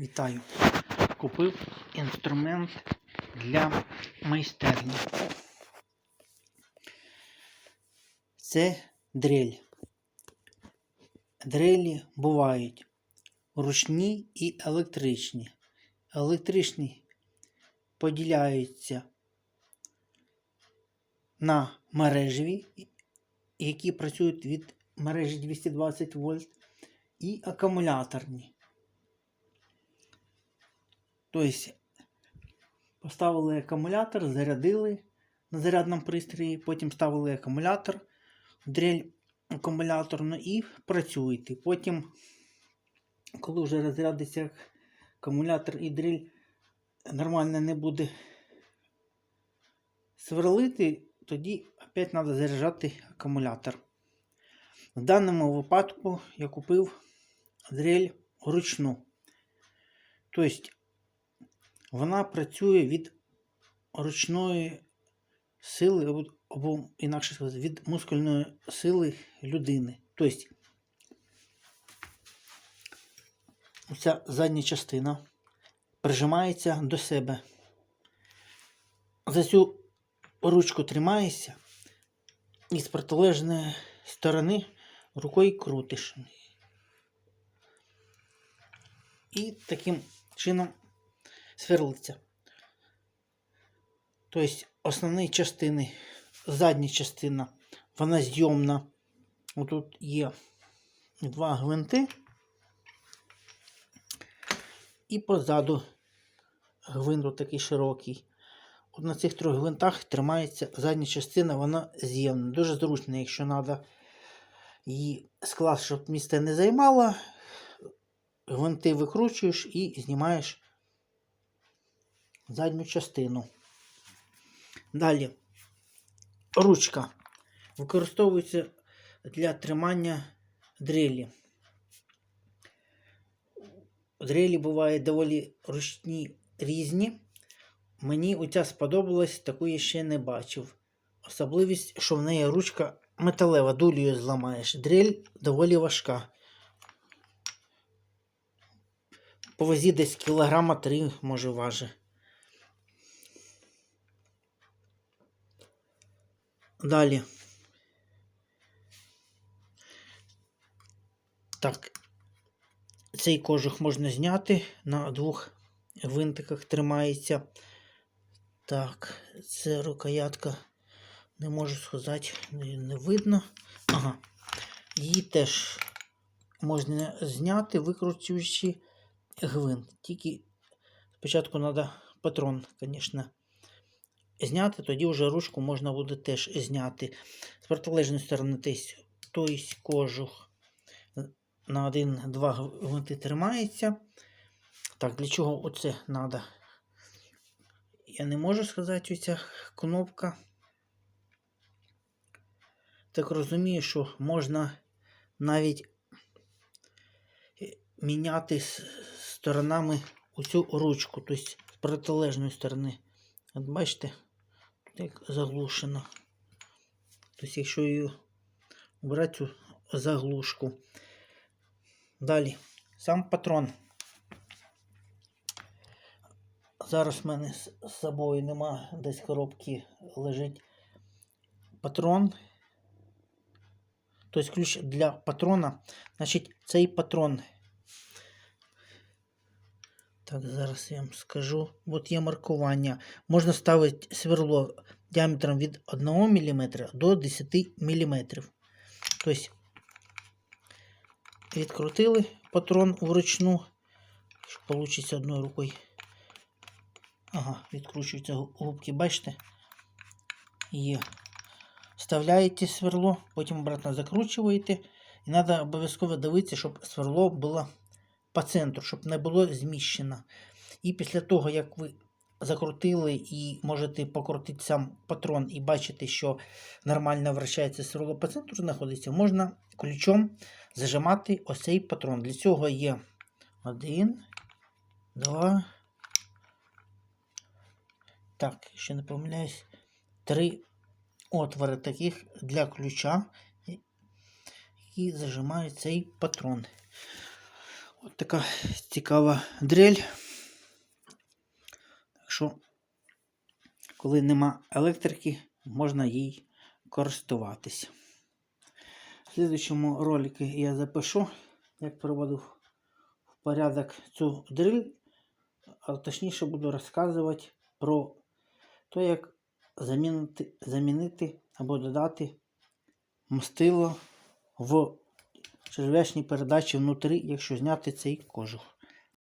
Вітаю. Купив інструмент для майстерні. Це дрель. Дрелі бувають ручні і електричні. Електричні поділяються на мережеві, які працюють від мережі 220 вольт, і акумуляторні. Тобто поставили акумулятор, зарядили на зарядному пристрої, потім ставили акумулятор, дрель акумуляторну і працюєте. Потім, коли вже розрядиться акумулятор і дрель нормально не буде сверлити, тоді опять треба заряджати акумулятор. В даному випадку я купив дрель ручну. Тобто вона працює від ручної сили, або- інакше сказати, від мускульної сили людини. Тобто, ця задня частина прижимається до себе. За цю ручку тримаєшся і з протилежної сторони рукою крутиш. І таким чином сверлиться. Тобто основні частини, задня частина, вона зйомна. Отут є два гвинти. І позаду гвинт такий широкий. От на цих трьох гвинтах тримається задня частина, вона з'ємна. Дуже зручно, якщо треба її склад, щоб місце не займало. Гвинти викручуєш і знімаєш задню частину. Далі ручка використовується для тримання дрелі. Дрелі бувають доволі ручні різні. Мені оця сподобалась, таку я ще не бачив. Особливість, що в неї ручка металева, дулею зламаєш. Дрель доволі важка. По вазі десь кілограма 3 може важить. Далі. Так. Цей кожух можна зняти. На двох гвинтиках тримається. Так, це рукоятка. Не можу сказати, не видно. Ага. Її теж можна зняти, викручуючи гвинт. Тільки спочатку треба патрон, звісно, зняти, тоді вже ручку можна буде теж зняти. З протилежної сторони десь той кожух на один-два гвинти тримається. Так, для чого оце треба? Я не можу сказати, оця кнопка. Так розумію, що можна навіть е, міняти сторонами оцю ручку, тобто з протилежної сторони. От бачите, тут як заглушено. Тобто, якщо її обрати цю заглушку. Далі, сам патрон. Зараз в мене з собою нема, десь коробки лежить патрон. Тобто ключ для патрона. Значить, цей патрон. Так, зараз я вам скажу. От є маркування. Можна ставити сверло діаметром від 1 мм до 10 мм. Тобто, відкрутили патрон вручну, щоб вийде одною рукою. Ага, відкручуються губки, бачите? Є. Вставляєте сверло, потім обратно закручуєте. І треба обов'язково дивитися, щоб сверло було по центру, щоб не було зміщено. І після того, як ви закрутили і можете покрутити сам патрон і бачите, що нормально вращається сверло по центру знаходиться, можна ключом зажимати ось цей патрон. Для цього є один, два. Так, ще не помиляюсь. Три отвори таких для ключа, які зажимають цей патрон. От така цікава дрель. Так що, коли нема електрики, можна їй користуватися. В слідчому ролику я запишу, як проводив в порядок цю дрель, а точніше буду розказувати про те, як замінити, замінити або додати мастило в черв'ячній передачі внутрі, якщо зняти цей кожух.